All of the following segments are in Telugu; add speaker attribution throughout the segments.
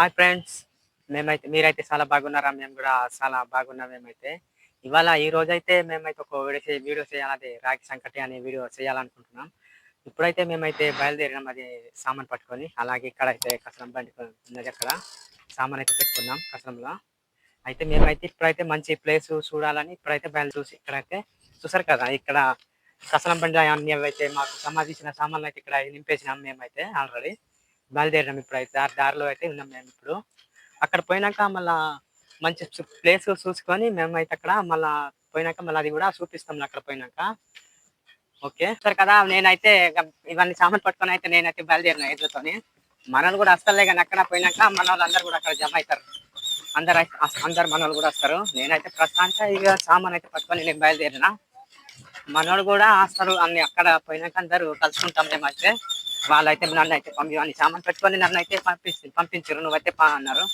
Speaker 1: Hi friends. మేమైతే మీరైతే చాలా బాగున్నారా? మేము కూడా చాలా బాగున్నాం మేమైతే. ఇవాళ ఈ రోజైతే అయితే మేమైతే ఒక వీడియో వీడియో చేయాలి? రాగి సంకటి అనే వీడియో చేయాలనుకుంటున్నాం. ఇప్పుడైతే మేమైతే బయలుదేరినాం అది సామాన్ పట్టుకొని. అలాగే ఇక్కడ అయితే కసరం బండి ఉన్నది అక్కడ. సామాన్ అయితే పెట్టుకున్నాం కసరంలో. అయితే మేమైతే ఇప్పుడైతే మంచి ప్లేస్ చూడాలని ఇప్పుడైతే బయలు చూసి ఇక్కడైతే చూసారు కదా? ఇక్కడ కసరం బండి అన్ని అయితే మాకు సంబంధించిన సామాన్లు అయితే ఇక్కడ నింపేసినాం మేమైతే ఆల్రెడీ. బయలుదేరినాం ఇప్పుడు దారి దారిలో అయితే ఉన్నాం మేము ఇప్పుడు. అక్కడ పోయినాక మళ్ళా మంచి ప్లేస్ చూసుకొని మేమైతే అక్కడ మళ్ళా పోయినాక మళ్ళీ అది కూడా చూపిస్తాం అక్కడ పోయినాక. ఓకే? సరే కదా నేనైతే ఇవన్నీ సామాన్ పట్టుకొని అయితే నేనైతే బయలుదేరిన ఎడ్లతోని మనలు కూడా వస్తలే కానీ అక్కడ పోయినాక మన వాళ్ళందరూ కూడా అక్కడ జమ అవుతారు. అందరు అయితే- అందరు మనోళ్ళు కూడా వస్తారు. నేనైతే ప్రస్తుతానికి ఇక సామాన్ అయితే పట్టుకొని నేను బయలుదేరిన. మనోడు కూడా వస్తారు అన్ని అక్కడ పోయినాక అందరూ కలుసుకుంటాం మేమైతే. వాళ్ళైతే నన్ను అయితే పంపి అని సామాన్ పెట్టుకొని నన్ను అయితే పంపిస్తుంది పంపించారు నువ్వైతే పా అన్నారు.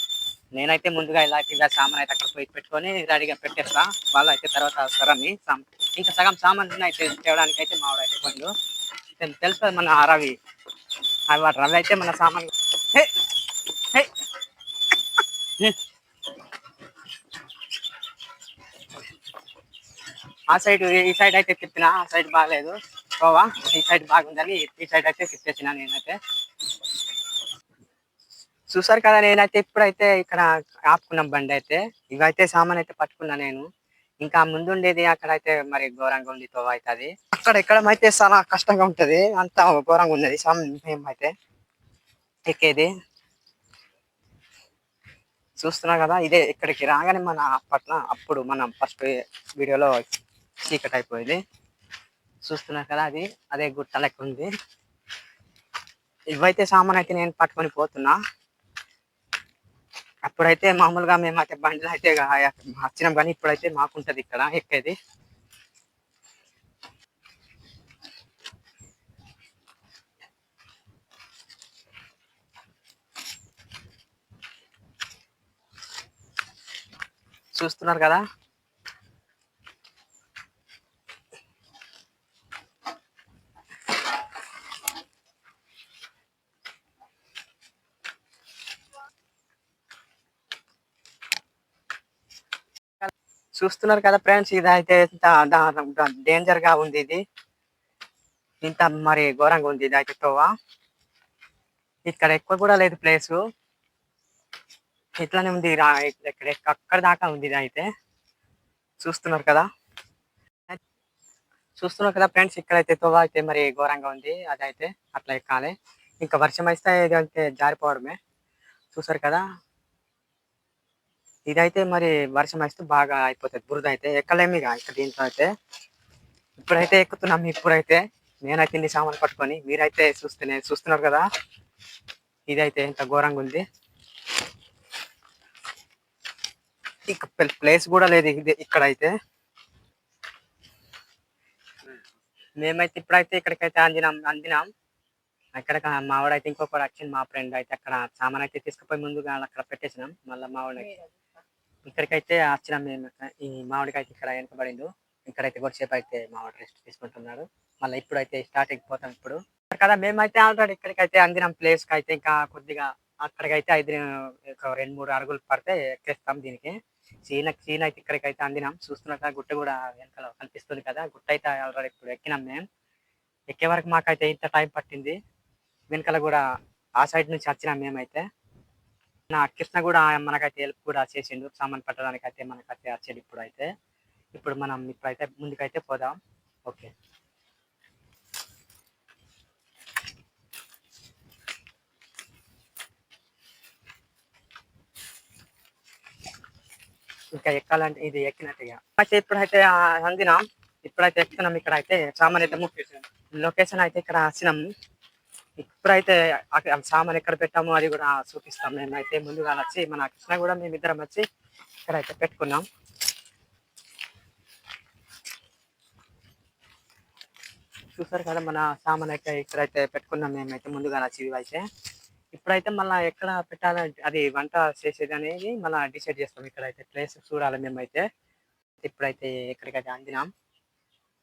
Speaker 1: నేనైతే ముందుగా ఇలా ఇలా సామాన్ అయితే అక్కడ పోయి పెట్టుకొని రెడీగా పెట్టేస్తా. వాళ్ళు అయితే తర్వాత వస్తారని సామ్- ఇంకా సగం సామాన్ అయితే తేవడానికి అయితే మావాడు అయితే పండు. తెలుస్తుంది తెలుసు మన రవి రవి అయితే మన సామాన్ హే! హే! ఆ సైడ్ ఈ సైడ్ అయితే తిప్పిన ఆ సైడ్ బాగాలేదు గోవా ఈ సైడ్ బాగుందని ఈ సైడ్ అయితే తిప్పేసిన నేనైతే. చూసారు కదా నేనైతే ఇప్పుడైతే ఇక్కడ ఆపుకున్నాం బండి అయితే. ఇవైతే సామాన్ అయితే పట్టుకున్నా నేను. ఇంకా ముందుండేది అక్కడైతే అక్కడ అయితే మరి ఘోరంగా ఉంది తోవ అయితే అది. అక్కడ ఎక్కడ అయితే చాలా కష్టంగా ఉంటది అంత ఘోరంగా ఉన్నది సామాన్ అయితే ఎక్కేది. చూస్తున్నా కదా ఇదే ఇక్కడికి రాగానే మన పట్ల అప్పుడు మనం ఫస్ట్ వీడియోలో చీకట్ అయిపోయింది. చూస్తున్నారు కదా అది. అదే గుట్ట లెక్క ఉంది. ఇవైతే సామాన్ అయితే నేను పట్టుకొని పోతున్నా. అప్పుడైతే మామూలుగా మేమైతే బండిలో అయితే వచ్చినాం కానీ ఇప్పుడైతే మాకుంటది ఇక్కడ ఎక్కేది. చూస్తున్నారు కదా? చూస్తున్నారు కదా ఫ్రెండ్స్ ఇది అయితే ఇంత డేంజర్గా ఉంది ఇది. ఇంత మరి ఘోరంగా ఉంది ఇది అయితే తోవా. ఇక్కడ ఎక్కువ కూడా లేదు ప్లేస్ ఇట్లానే ఉంది ఇక్కడ అక్కడ దాకా ఉంది ఇది అయితే చూస్తున్నారు కదా. చూస్తున్నారు కదా ఫ్రెండ్స్ ఇక్కడైతే తోవా అయితే మరి ఘోరంగా ఉంది అదైతే. అట్లా ఎక్కాలి. ఇంకా వర్షం అయితే అయితే జారిపోవడమే. చూసారు కదా? ఇదైతే మరి వర్షం వస్తే బాగా అయిపోతుంది బురద అయితే ఎక్కలేమి ఇక ఇక్కడ దీంట్లో అయితే. ఇప్పుడైతే ఎక్కుతున్నాం ఇప్పుడైతే నేనైతే ఇన్ని సామాన్లు పట్టుకొని మీరైతే చూస్తేనే చూస్తున్నారు కదా. ఇదైతే ఎంత ఘోరంగా ఉంది. ఇక ప్లేస్ కూడా లేదు ఇది ఇక్కడైతే. మేమైతే ఇప్పుడైతే ఇక్కడికైతే అందినాం అందినాం. అక్కడ మావాడైతే ఇంకొకటి వచ్చింది మా ఫ్రెండ్ అయితే అక్కడ సామాన్ అయితే తీసుకుపోయి ముందుగా అక్కడ పెట్టేసినాం. మళ్ళీ మావాడు ఇక్కడికైతే ఆశ్చర్యం మేము ఈ మామిడికి అయితే ఇక్కడ వెనకబడిండు. ఇక్కడైతే కొద్దిసేపు అయితే మామిడి రెస్ట్ తీసుకుంటున్నాడు. మళ్ళీ ఇప్పుడైతే స్టార్ట్ అయిపోతాం ఇప్పుడు. కదా మేమైతే ఆల్రెడీ ఇక్కడికైతే అందినాం ప్లేస్కి అయితే ఇంకా కొద్దిగా అక్కడికైతే ఐదు ఒక రెండు మూడు అడుగులు పడితే ఎక్కేస్తాం దీనికి. చీన చీన అయితే ఇక్కడికైతే అందినాం. చూస్తున్నాక గుట్ట కూడా వెనకాల కనిపిస్తుంది కదా గుట్ట అయితే ఆల్రెడీ ఇప్పుడు ఎక్కినాం మేము ఎక్కే వరకు మాకైతే ఇంత టైం పట్టింది. వెనకాల కూడా ఆ సైడ్ నుంచి వచ్చినాం మేమైతే. నా కృష్ణ కూడా మనకైతే హెల్ప్ కూడా చేసిండు. సామాన్ పట్టడానికి అయితే మనకైతే వచ్చేది ఇప్పుడు అయితే ఇప్పుడు మనం ఇప్పుడైతే ముందుకైతే పోదాం. ఓకే. ఇంకా ఎక్కాలంటే ఇది ఎక్కినట్టుగా అయితే ఇప్పుడైతే అందినాం. ఇప్పుడైతే ఎక్కుతున్నాం. ఇక్కడ అయితే సామాన్ అయితే లొకేషన్ అయితే ఇక్కడ వచ్చినాం. ఇప్పుడైతే అక్కడ సామాన్ ఎక్కడ పెట్టామో అది కూడా చూపిస్తాం. మేమైతే ముందుగా వచ్చి మన కృష్ణ కూడా మేమిద్దరం వచ్చి ఇక్కడైతే పెట్టుకున్నాం. చూసారు కదా మన సామాన్ అయితే ఇక్కడైతే పెట్టుకున్నాం మేమైతే ముందుగా వచ్చి అయితే. ఇప్పుడైతే మళ్ళీ ఎక్కడ పెట్టాలంటే అది వంట చేసేది అనేది మళ్ళీ డిసైడ్ చేస్తాం. ఇక్కడైతే ప్లేస్ చూడాలి మేమైతే. ఇప్పుడైతే ఎక్కడికైతే అందినాం.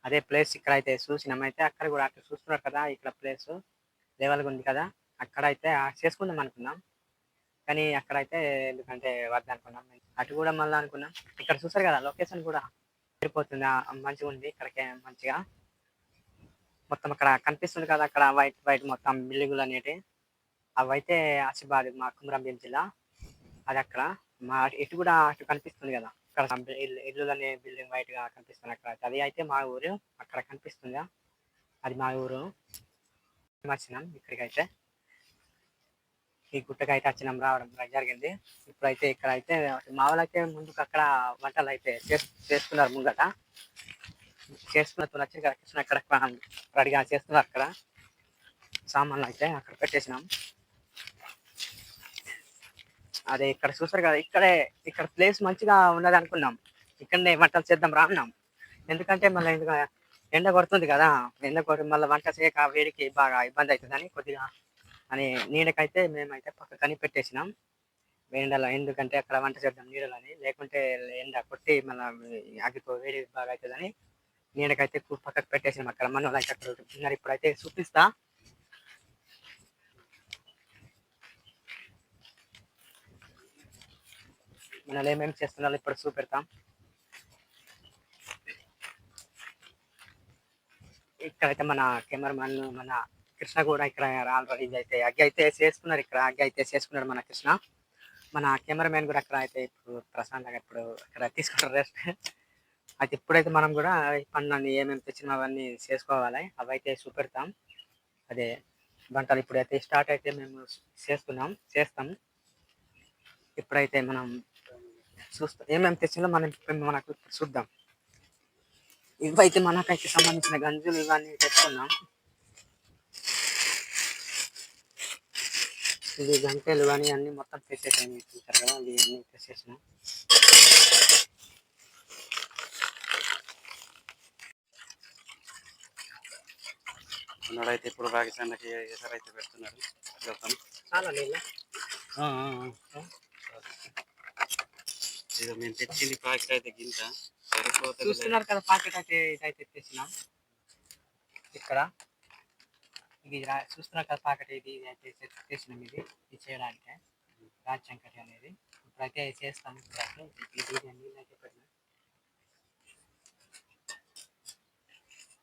Speaker 1: అదే ప్లేస్ ఇక్కడైతే చూసినామైతే అయితే అక్కడ కూడా అక్కడ చూస్తున్నారు కదా ఇక్కడ ప్లేస్. లెవెల్గా ఉంది కదా అక్కడ అయితే చేసుకుందాం అనుకున్నాం. కానీ అక్కడ అయితే ఎందుకంటే వద్దనుకున్నాం అటు కూడా మళ్ళీ అనుకున్నాం. ఇక్కడ చూసారు కదా లొకేషన్ కూడా సరిపోతుంది. మంచిగా ఉంది ఇక్కడికే మంచిగా. మొత్తం అక్కడ కనిపిస్తుంది కదా అక్కడ వైట్ వైట్ మొత్తం బిల్డింగులు అనేటి అవి అయితే మా కుమరం భీం జిల్లా. అది అక్కడ. మా ఇటు కూడా అటు కనిపిస్తుంది కదా. అక్కడ ఇల్లు ఇల్లు అనే బిల్డింగ్ వైట్గా కనిపిస్తుంది అక్కడ. అది అయితే మా ఊరు. అక్కడ కనిపిస్తుందా అది మా ఊరు. వచ్చినాం ఇక్కడికైతే. ఈ గుట్టకైతే వచ్చినాం రావడం జరిగింది. ఇప్పుడైతే ఇక్కడ అయితే మా ముందుకు అక్కడ వంటలు అయితే చేస్- చేస్తున్నారు ముందట చేసుకున్న వచ్చి ఇక్కడ కృష్ణ అక్కడ రెడీగా చేస్తున్నారు అక్కడ. సామాన్లు అయితే అక్కడ పెట్టేసినాం. అదే ఇక్కడ చూస్తారు కదా ఇక్కడే ఇక్కడ ప్లేస్ మంచిగా ఉన్నది అనుకున్నాం. ఇక్కడనే వంటలు చేద్దాం రాన్నాం ఎందుకంటే మళ్ళీ ఎందుకు ఎండ కొడుతుంది కదా ఎండ కొట్టి మళ్ళీ వంట చేయక వేడికి బాగా ఇబ్బంది అవుతుందని కొద్దిగా అని నీడకైతే మేమైతే పక్కకని పెట్టేసినాం ఎండలో ఎందుకంటే అక్కడ వంట చేద్దాం నీడలని లేకుంటే ఎండ కొట్టి మళ్ళీ ఆగిపో వేడి బాగా అవుతుందని నీడకైతే పక్కకు పెట్టేసినాం అక్కడ. మన వాళ్ళు అయితే అక్కడ ఉన్నారు. ఇప్పుడైతే చూపిస్తా. మనల్ని ఏమేమి చేస్తున్నారో ఇప్పుడు చూపెడతాం. ఇక్కడైతే మన కెమెరామెన్ మన కృష్ణ కూడా ఇక్కడ ఆల్రెడీ ఇది అయితే అగ్గి అయితే చేసుకున్నారు ఇక్కడ అగ్గి అయితే చేసుకున్నాడు మన కృష్ణ. మన కెమెరామెన్ కూడా అక్కడ అయితే ఇప్పుడు ప్రశాంత్ గారు ఇప్పుడు అక్కడ తీసుకుంటారు రెస్ట్ అయితే ఇప్పుడైతే మనం కూడా పన్ను పనులన్నీ ఏమేమి తెచ్చినా అవన్నీ చేసుకోవాలి. అవి అయితే చూపెడతాం. అదే వంటలు ఇప్పుడైతే స్టార్ట్ అయితే మేము చేసుకున్నాం చేస్తాం. ఇప్పుడైతే మనం చూస్తాం ఏమేమి తెచ్చినా మనం మనకు చూద్దాం. ఇవైతే మనకైతే సంబంధించిన గంజులు ఇవన్నీ తెచ్చుకున్నాం ఇది గంటలు కానీ అన్ని మొత్తం మీరు చూసారు కదా అవి అన్ని తెచ్చేసినాం.
Speaker 2: ఉన్నాడైతే ఇప్పుడు రాగి సండకి ఎసరు అయితే పెడుతున్నారు. గౌతమ్
Speaker 1: చాలా నీళ్ళు?
Speaker 2: ఇది మేము తెచ్చింది ప్యాకెట్ అయితే గింత
Speaker 1: చూస్తున్నారు కదా పాకెట్ అయితే ఇదైతే తెచ్చినాం. ఇక్కడ ఇది చూస్తున్నారు కదా పాకెట్ ఇది అయితే తెచ్చినాం ఇది ఇది చేయడానికి. రాజ్ సంకటి అనేది. ఇప్పుడైతే చేస్తాం ఇప్పుడైతే ఇది ఇది నీళ్ళు అయితే పెట్టినాం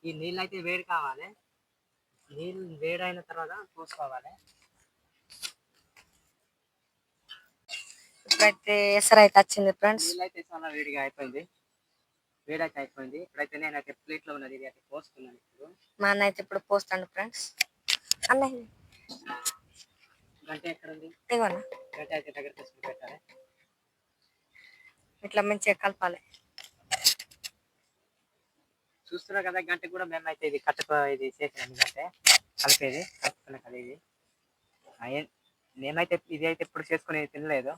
Speaker 1: ఈ నీళ్ళు అయితే వేడి కావాలి. నీళ్ళు వేడైన తర్వాత పోసుకోవాలి.
Speaker 3: ఇప్పుడైతే ఎసరు అయితే వచ్చింది ఫ్రెండ్స్.
Speaker 1: నీళ్ళు అయితే చాలా వేడిగా అయిపోయింది. వేడైతే అయిపోయింది. ఇప్పుడైతే నేనైతే ప్లేట్లో ఉన్నది. ఇది అయితే పోస్తున్నాను ఇప్పుడు.
Speaker 3: మా అన్న అయితే ఇప్పుడు పోస్తాడు ఫ్రెండ్స్. అన్నయ్య
Speaker 1: గంట ఎక్కడ ఉంది గంట అయితే దగ్గర తీసుకుని పెట్టాలి.
Speaker 3: ఇట్లా మంచిగా కలపాలి.
Speaker 1: చూస్తున్నా కదా గంట కూడా మేమైతే ఇది కట్టుకో ఇది చేసాం ఎందుకంటే కలిపేది కలుపుతున్నా కదా ఇది మేమైతే ఇది అయితే ఇప్పుడు చేసుకుని తినలేదు.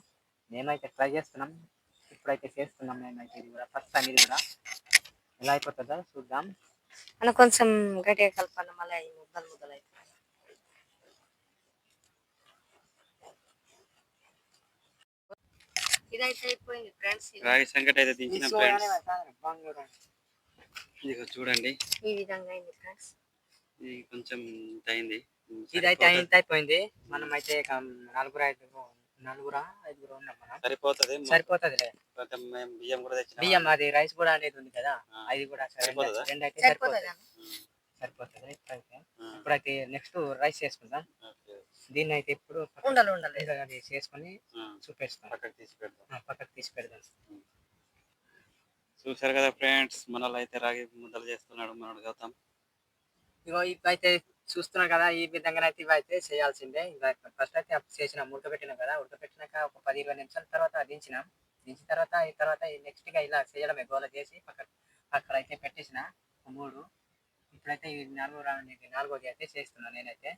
Speaker 1: మేమైతే ట్రై చేస్తున్నాం. ఇప్పుడైతే చేస్తున్నాం మేమైతే ఇది కూడా. ఫస్ట్ టైం ఇది కూడా. ఎలా అయిపోతుందో చూద్దాం.
Speaker 3: అన్న కొంచెం గట్టిగా కలపాలి మళ్ళీ ముద్దలు ముద్దలు అయితే ఇదైతే అయిపోయింది ఫ్రెండ్స్.
Speaker 2: రాగి సంకటి అయితే చూడండి.
Speaker 3: ఈ విధంగా అయింది ఫ్రెండ్స్.
Speaker 2: ఇది కొంచెం ఇంత అయింది.
Speaker 1: ఇదైతే ఇంత అయిపోయింది. మనం అయితే ఇక నలుగురు ఐదుగురు నలుగురా ఐదుగురు ఉన్నాం మనం.
Speaker 2: సరిపోతుంది.
Speaker 1: సరిపోతుంది
Speaker 2: మేము బియ్యం కూడా తెచ్చిన
Speaker 1: బియ్యం అది రైస్ కూడా అనేది ఉంది కదా. అది కూడా సరే-
Speaker 2: సరిపోతుందా?
Speaker 1: రెండు అయితే
Speaker 3: సరిపోతుంది?
Speaker 1: సరిపోతుంది.
Speaker 3: అన్న
Speaker 1: సరిపోతుంది? ఇప్పుడైతే ఇప్పుడైతే నెక్స్ట్ రైస్ చేసుకుందాం.
Speaker 2: ఓకే.
Speaker 1: దీన్ని అయితే ఇప్పుడు పక్కన-
Speaker 3: ఉండలు.
Speaker 1: అది చేసుకొని చూపిస్తాం.
Speaker 2: పక్కకి తీసి పెడదాం.
Speaker 1: ఆ, పక్కకు తీసి పెడదాం.
Speaker 2: చూసారు కదా ఫ్రెండ్స్ మనలో అయితే రాగి ముద్దలు చేస్తున్నాడు మనోడు గౌతమ్.
Speaker 1: ఇగో ఇవైతే చూస్తున్నాం కదా ఈ విధంగా అయితే ఇవైతే చేయాల్సిందే. ఫస్ట్ అయితే అప్పుడు చేసినాం ఉడకబెట్టినాం కదా ఉడకబెట్టినాక ఒక పది ఇరవై నిమిషాల తర్వాత దించినాం. దించిన తర్వాత ఈ తర్వాత నెక్స్ట్గా ఇలా చేయడమే గోల చేసి పక్క అక్కడ అయితే పెట్టేసిన ఒక మూడు. ఇప్పుడైతే ఈ నాలుగో రౌండ్ నాలుగోది అయితే చేస్తున్నాను నేనైతే.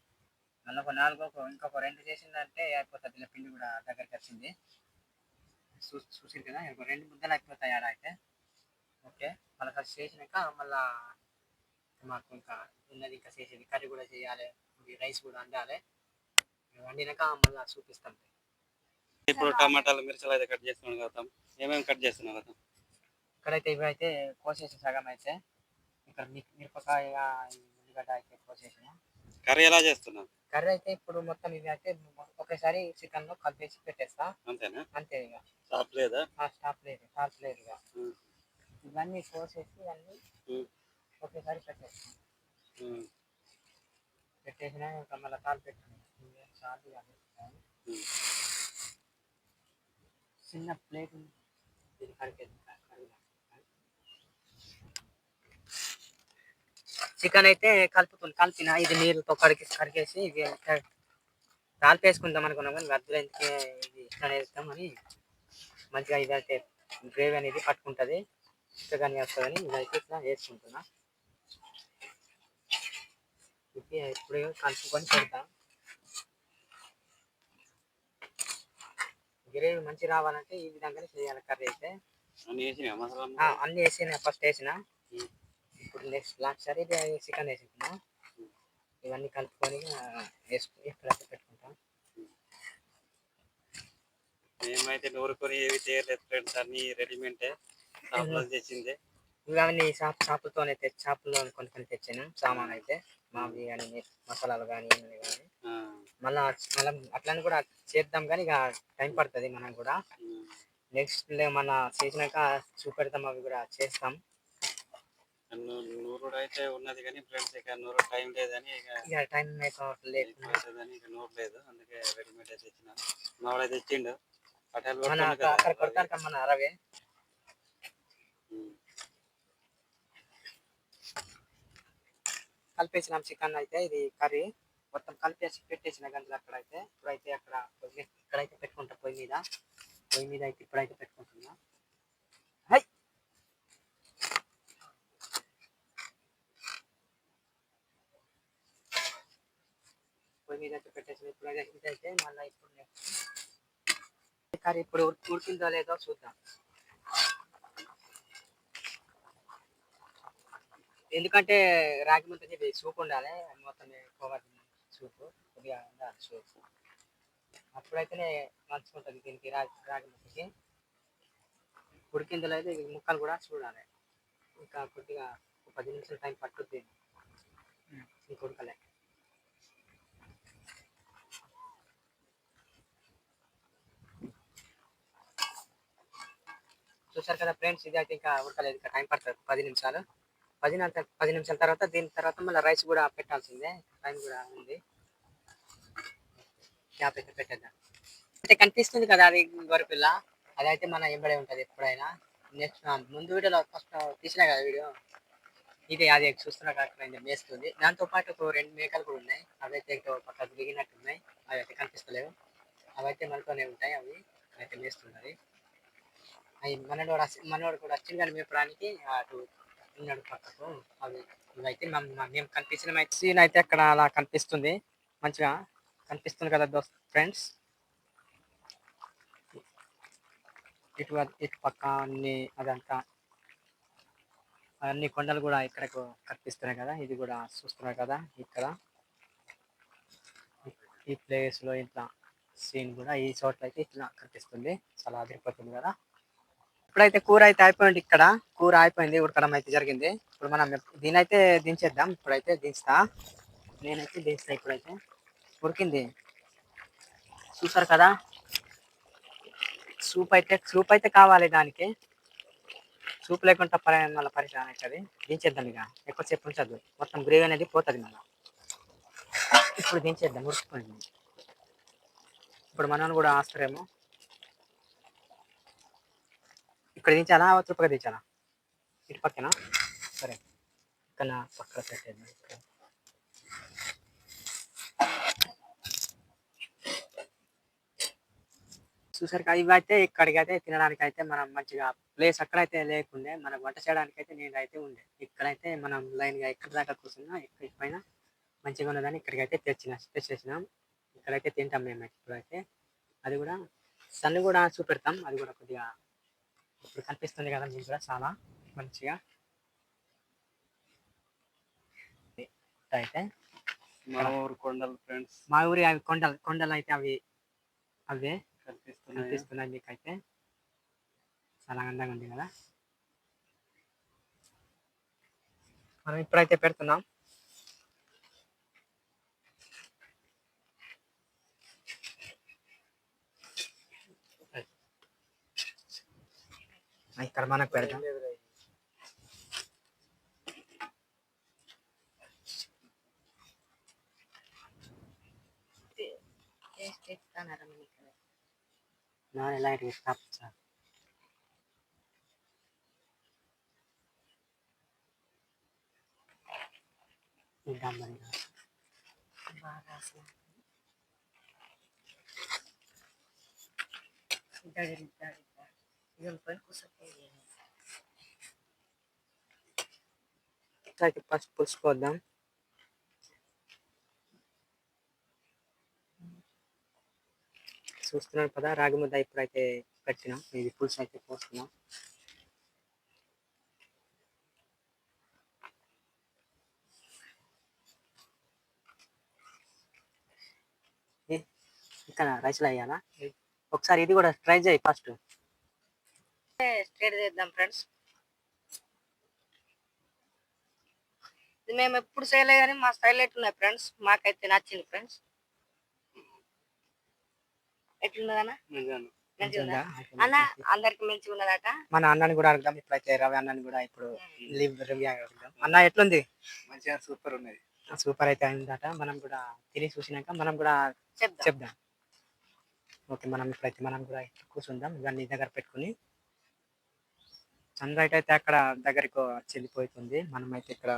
Speaker 1: మళ్ళీ ఒక నాలుగో ఇంకొక రెండు చేసిందంటే అయిపోతుంది ఇలా పిండి కూడా దగ్గరికి వచ్చింది. చూ చూసింది కదా ఒక రెండు ముద్దలు అయిపోతాయి ఆడ అయితే. ఓకే మళ్ళీ ఫస్ట్ చేసినాక మళ్ళా మాకు ఇంకా ఉన్నది ఇంకా చేసేది. కర్రీ కూడా చేయాలి రైస్ కూడా వండాలి. వండినాక మళ్ళీ చూపిస్తాం.
Speaker 2: ఇప్పుడు టమాటాలు మిర్చిలు అయితే కట్ చేస్తున్నాడు గౌతమ్ ఏమేమి కట్ చేస్తున్నావు గౌతమ్
Speaker 1: ఇక్కడైతే ఇవి అయితే కోసేసి సగం అయితే. ఇక్కడ మిరపకాయ ఉల్లిగడ్డ అయితే కోసేసిన.
Speaker 2: కర్రీ ఎలా చేస్తున్నావు?
Speaker 1: కర్రీ అయితే ఇప్పుడు మొత్తం ఇది అయితే ఒకేసారి చికెన్లో కలిపేసి పెట్టేస్తా.
Speaker 2: అంతేనా?
Speaker 1: అంతే ఇక.
Speaker 2: షాప్ లేదా?
Speaker 1: స్టాప్ లేదు స్టాప్ లేదు ఇక. ఇవన్నీ కోసేసి ఇవన్నీ
Speaker 2: ఉమ్,
Speaker 1: ఒకేసారి పెట్టేస్తాం. పెట్టేసిన ఇంకా మళ్ళీ తాలు పెట్టాను చాలు. చిన్న ప్లేట్ చికెన్ అయితే కలుపుకుని కలిపిన ఇది నీళ్ళతో కడిగి కడిగేసి ఇది తాలిపి అనుకున్నాం కానీ వద్దులు ఎందుకే ఇది ఇట్లా వేస్తామని మంచిగా ఇదైతే గ్రేవీ అనేది పట్టుకుంటుంది. చిక్కగానే వస్తుందని ఇదైతే ఇట్లా వేసుకుంటున్నా. ఇది ఇప్పుడు కలుపుకొని పెడతాం. గ్రేవీ మంచి రావాలంటే ఈ విధంగానే చేయాలి కర్రీ అయితే.
Speaker 2: అన్ని
Speaker 1: వేసిన ఫస్ట్ వేసిన. ఇప్పుడు నెక్స్ట్ లాస్ట్ సారి చికెన్ వేసుకున్నా. ఇవన్నీ కలుపుకొని వేసుకుని ఇక్కడైతే పెట్టుకుంటాం.
Speaker 2: మేమైతే నూరుకొని ఏవి చేయలేదు ఫ్రెండ్స్. అన్ని రెడీమేడ్ షాప్లో తెచ్చిందే
Speaker 1: ఇవన్నీ షాప్ షాపులతోనే తెచ్చి షాపులో కొన్ని కొన్ని తెచ్చాను. సామాన్ అయితే మావి కానీ మసాలాలు కానీ కానీ. మళ్ళా మళ్ళీ అట్లని కూడా చేద్దాం కానీ ఇక టైం పడుతుంది మనం కూడా. నెక్స్ట్ మన చేసినాక చూపెడతాం అవి కూడా చేస్తాం.
Speaker 2: నూ- నూరుడు అయితే ఉన్నది కానీ ఫ్రెండ్స్ ఇక నూరు టైం లేదని ఇక
Speaker 1: టైం
Speaker 2: అవుతుందని ఇక నూరు లేదు. అందుకే రెడీమేడ్ తెచ్చిన మావాడే తెచ్చిండు. పటాలు
Speaker 1: మన
Speaker 2: కదా.
Speaker 1: మన అరవే. కలిపేసినాం చికెన్ అయితే ఇది కర్రీ. మొత్తం కలిపేసి పెట్టేసిన గంటలు అక్కడ అయితే ఇప్పుడైతే అక్కడ ఇక్కడైతే పెట్టుకుంటా పొయ్యి మీద. పొయ్యి మీద అయితే ఇప్పుడైతే పెట్టుకుంటున్నా. హై! పొయ్యి మీద అయితే పెట్టేసిన ఇప్పుడైతే ఇదైతే మళ్ళీ ఇప్పుడు కానీ ఇప్పుడు ఉడికిందో లేదో చూద్దాం. ఎందుకంటే రాగి ముందు ఇది సూప్ ఉండాలి మొత్తం ఎక్కువగా సూప్ కొద్దిగా ఉండాలి సూప్ అప్పుడైతేనే మంచిగా ఉంటుంది దీనికి రాగి రాగి ముద్దకి ఉడికిందలో అయితే ముక్కలు కూడా చూడాలి. ఇంకా కొద్దిగా ఒక పది నిమిషాలు టైం పట్టుద్ది. ఇంక ఉడకలే. చూసారు కదా ఫ్రెండ్స్ ఇది అయితే ఇంకా ఉడకలేదు. ఇంకా టైం పడుతుంది పది నిమిషాలు. పది నిమిషాల పది నిమిషాల తర్వాత దీని తర్వాత మళ్ళీ రైస్ కూడా పెట్టాల్సిందే. టైం కూడా ఉంది. క్యాప్ అయితే పెట్టేద్దాం? అయితే కనిపిస్తుంది కదా అది గొరపిల్ల అదైతే మన ఎంబడే ఉంటుంది ఎప్పుడైనా. నెక్స్ట్ ముందు వీడియోలో ఫస్ట్ తీసిన కదా వీడియో? ఇది అది చూస్తున్నా కాకుండా మేస్తుంది. దాంతో పాటు ఒక రెండు మేకలు కూడా ఉన్నాయి. అవైతే పక్క దిగినట్టు ఉన్నాయి. అవి అయితే కనిపిస్తలేవు. అవైతే మనతోనే ఉంటాయి అవి. అయితే మేస్తున్నది అవి మనోడు మనోడు కూడా వచ్చింది కానీ మేపడానికి అటు ఉన్నాడు పక్కకు. అవి ఇవైతే మేము కనిపించిన సీన్ అయితే అక్కడ అలా కనిపిస్తుంది. మంచిగా కనిపిస్తుంది కదా దోస్త్ ఫ్రెండ్స్. ఇటు ఇటు పక్క అన్ని అదంతా అన్ని కొండలు కూడా ఇక్కడకు కనిపిస్తున్నాయి కదా. ఇది కూడా చూస్తున్నారు కదా ఇక్కడ. ఈ ప్లేస్లో ఇట్లా సీన్ కూడా ఈ చోట్ల అయితే ఇట్లా కనిపిస్తుంది. చాలా అదిరిపోతుంది కదా. ఇప్పుడైతే కూర అయితే అయిపోయింది ఇక్కడ. కూర అయిపోయింది ఉడకడం అయితే జరిగింది. ఇప్పుడు మనం దీనైతే దించేద్దాం. ఇప్పుడైతే దించుతా. నేనైతే దించుతా ఇప్పుడైతే. ఉరికింది. చూసారు కదా? సూప్ అయితే సూప్ అయితే కావాలి దానికి. సూప్ లేకుండా పరి మళ్ళీ పరిశ్రమ అవుతుంది. దించేద్దాం ఇక. ఎక్కువసేపు ఉంచద్దు. మొత్తం గ్రేవీ అనేది పోతుంది మళ్ళీ. ఇప్పుడు దించేద్దాం ఉడికిపోయింది. ఇప్పుడు మనం కూడా ఆస్తారేమో ఇక్కడ దించాలా? అవతల పక్క దించాలా? ఇటు పక్కన? సరే. ఇక్కడ పక్కన పెట్టేద్దాం. చూసారు కదా ఇవైతే ఇక్కడికి అయితే తినడానికి అయితే మనం మంచిగా ప్లేస్ అక్కడైతే లేకుండే మనకు వంట చేయడానికి అయితే నేను అయితే ఉండే. ఇక్కడైతే మనం లైన్గా ఎక్కడ దాకా కూర్చున్నా ఇక్కడ పైన మంచిగా ఉన్నదని ఇక్కడికైతే తెచ్చిన తెచ్చేసినాం. ఇక్కడైతే తింటాం మేము ఇప్పుడైతే. అది కూడా సన్ కూడా చూపెడతాం. అది కూడా కొద్దిగా ఇప్పుడు కనిపిస్తుంది కదా మీకు కూడా చాలా మంచిగా. అయితే
Speaker 2: మా ఊరు కొండలు ఫ్రెండ్స్.
Speaker 1: మా ఊరి అవి కొండలు కొండలు అయితే అవి అవే.
Speaker 2: కనిపిస్తున్నాయి?
Speaker 1: మీకైతే. చాలా అందంగా ఉంది కదా. మనం ఇప్పుడైతే పెడుతున్నాం. ఇక్కడ మనకు
Speaker 3: పెడతాం.
Speaker 1: నూనె లైట్ ఇస్తా ఇద్దాం మరి
Speaker 3: బాగా అసలు ఇద్దరు ఇద్దరు ఇద్దరు పని కూర్చోపోయి
Speaker 1: అయితే ఫస్ట్ పులుసుకోద్దాం చూస్తున్నాను కదా. రాగి ముద్ద ఇప్పుడైతే పెట్టినాం. ఇది పులుసు అయితే పోస్తున్నాం. ఇక్కడ రైస్లో వేయాలా? ఒకసారి ఇది కూడా ట్రై చేయి ఫస్ట్.
Speaker 3: స్ట్రేట్ చేద్దాం ఫ్రెండ్స్. ఇది మేము ఎప్పుడు చేయలే కానీ మా స్టైల్ ఎట్లున్నాయి ఫ్రెండ్స్? మాకైతే నచ్చింది ఫ్రెండ్స్. ఎట్లున్నదన్నా? మంచిగా ఉందా అన్న అందరికి మంచిగా ఉన్నదట
Speaker 1: మన అన్నని కూడా అడుగుదాం ఇప్పుడైతే రవి అన్నని కూడా ఇప్పుడు లీవ్ రివ్యూ అడుగుదాం. అన్న ఎట్లుంది?
Speaker 2: మంచిగా సూపర్ ఉన్నది.
Speaker 1: సూపర్ అయితే అయిందట. మనం కూడా తిని చూసినాక మనం కూడా
Speaker 3: చెప్దాం.
Speaker 1: చెప్దాం. ఓకే మనం ఇప్పుడైతే మనం కూడా కూర్చుందాం. ఇవన్నీ దగ్గర పెట్టుకుని. సన్ రైట్ అయితే అక్కడ దగ్గరికి చెల్లిపోతుంది మనం అయితే ఇక్కడ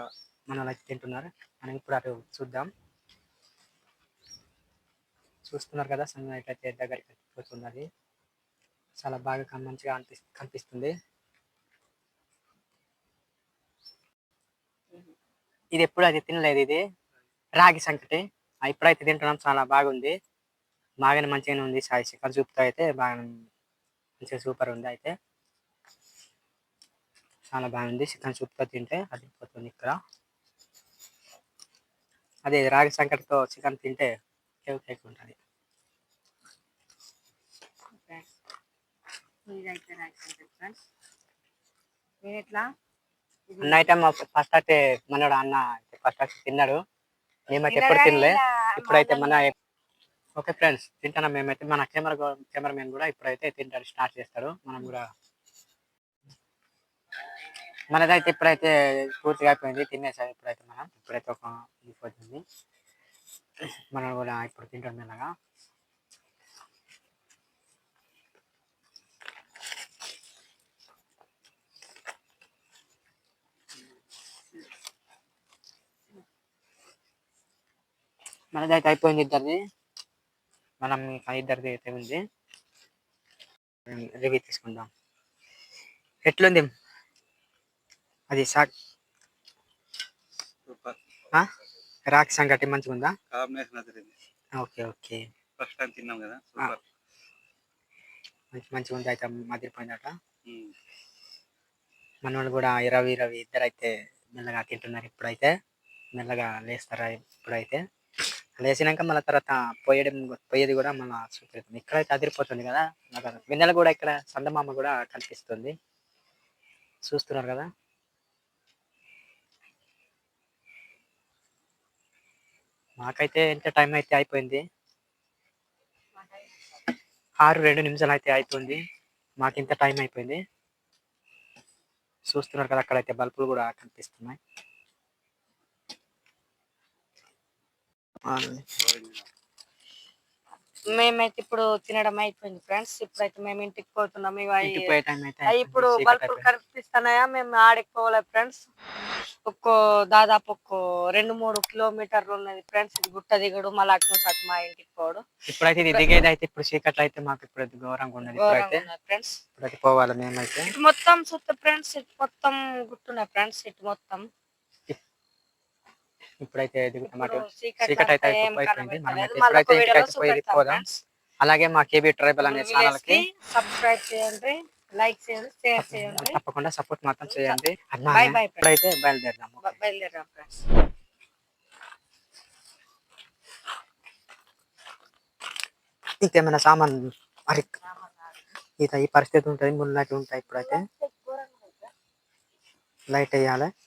Speaker 1: మన అయితే తింటున్నారు. మనం ఇప్పుడు అటు చూద్దాం. చూస్తున్నారు కదా సన్ అయితే దగ్గరికి పోతున్నది చాలా బాగా మంచిగా అనిపి కనిపిస్తుంది. ఇది ఎప్పుడు అది తినలేదు ఇది. రాగి సంకటి. ఇప్పుడైతే తింటున్నాం చాలా బాగుంది. బాగానే మంచిగానే ఉంది సాయి చికెన్ సూప్తో అయితే బాగా మంచిగా సూపర్ ఉంది అయితే. చాలా బాగుంది చికెన్ సూప్తో తింటే అది పోతుంది ఇక్కడ. అదే రాగి సంకటితో చికెన్ తింటే కేక్ కేక్ ఉంటుంది
Speaker 3: నేను ఎట్లా
Speaker 1: అన్న ఐటమ్ ఫస్ట్ అయితే మనోడు అన్న ఫస్ట్ అయితే తిన్నాడు. మేమైతే ఎప్పుడు తినలే. ఇప్పుడైతే మన ఓకే ఫ్రెండ్స్ తింటున్నాం మేమైతే. మన కెమెరా కెమెరామెన్ కూడా ఇప్పుడైతే తింటాడు స్టార్ట్ చేస్తాడు. మనం కూడా మనదైతే ఇప్పుడైతే పూర్తిగా అయిపోయింది. తినేసాం ఇప్పుడైతే మనం. ఇప్పుడైతే ఒక ఇది పోతుంది మనం కూడా ఇప్పుడు తింటాం మెల్లగా మనదైతే అయిపోయింది ఇద్దరిది. మనం ఇద్దరిది అయితే ఉంది. రివ్యూ తీసుకుందాం. ఎట్లుంది? అది సాక్? రాక్ సంగటి మంచిగా ఉందా
Speaker 2: కాంబినేషన్ అదిరింది
Speaker 1: ఓకే ఓకే.
Speaker 2: ఫస్ట్ టైం తిన్నాం కదా సూపర్.
Speaker 1: మంచి మంచిగా ఉంది అయితే మదిరిపోయిందట
Speaker 2: ఉమ్.
Speaker 1: మన వాళ్ళు కూడా ఇరవై ఇరవై ఇద్దరు అయితే మెల్లగా తింటున్నారు ఇప్పుడైతే. మెల్లగా లేస్తారా ఇప్పుడైతే. లేచినాక మళ్ళీ తర్వాత పోయడం పోయేది కూడా మళ్ళీ చూపెడుతుంది ఇక్కడైతే అదిరిపోతుంది కదా. వెన్నెల కూడా ఇక్కడ సందమామ కూడా కనిపిస్తుంది. చూస్తున్నారు కదా. మాకైతే ఎంత టైం అయితే అయిపోయింది. ఆరు రెండు నిమిషాలు అయితే అయిపోయింది మాకు ఇంత టైం అయిపోయింది. చూస్తున్నారు కదా అక్కడైతే బల్బులు కూడా కనిపిస్తున్నాయి.
Speaker 3: మేమైతే ఇప్పుడు తినడం అయిపోయింది ఫ్రెండ్స్. ఇప్పుడైతే మేము ఇంటికి పోతున్నాం. ఇప్పుడు బల్బులు. కనిపిస్తున్నాయా? మేము ఆడికి పోలే ఫ్రెండ్స్? ఒక్కో దాదాపు ఒక్కో రెండు మూడు కిలోమీటర్లు ఉన్నది ఫ్రెండ్స్ ఇది గుట్ట దిగుడు మళ్ళీ అటు నుంచి అటు మా ఇంటికి పోవడం.
Speaker 1: ఇప్పుడైతే ఇది దిగేది అయితే ఇప్పుడు చీకట్లో అయితే మాకు ఇప్పుడు ఘోరంగా ఉన్నది ఇప్పుడైతే.
Speaker 3: ఫ్రెండ్స్
Speaker 1: ఇప్పుడైతే పోవాలి మేమైతే.
Speaker 3: ఇటు మొత్తం సుత్త ఫ్రెండ్స్ ఇటు మొత్తం గుట్టున్నాయి ఫ్రెండ్స్ ఇటు మొత్తం.
Speaker 1: ఇప్పుడైతే
Speaker 3: చీకటి
Speaker 1: అయితే అయిపోయింది. ఇంటికి అయితే పోయి పోదాం. అలాగే మా కేబీ ట్రైబల్ అనే ఛానల్కి
Speaker 3: సబ్స్క్రైబ్ చేయండి. లైక్ చేయండి షేర్ చేయండి.
Speaker 1: తప్పకుండా సపోర్ట్ మాత్రం చేయండి.
Speaker 3: bye, friends.
Speaker 1: ఇప్పుడైతే బయలుదేరదాము
Speaker 3: బ- బయలుదేరాం ఫ్రెండ్స్.
Speaker 1: ఇంకేమైనా సామాన్ మరి ఈ పరిస్థితి ఉంటుంది ముళ్ళు లైట్ ఉంటాయి ఇప్పుడైతే. లైట్ వేయాలి.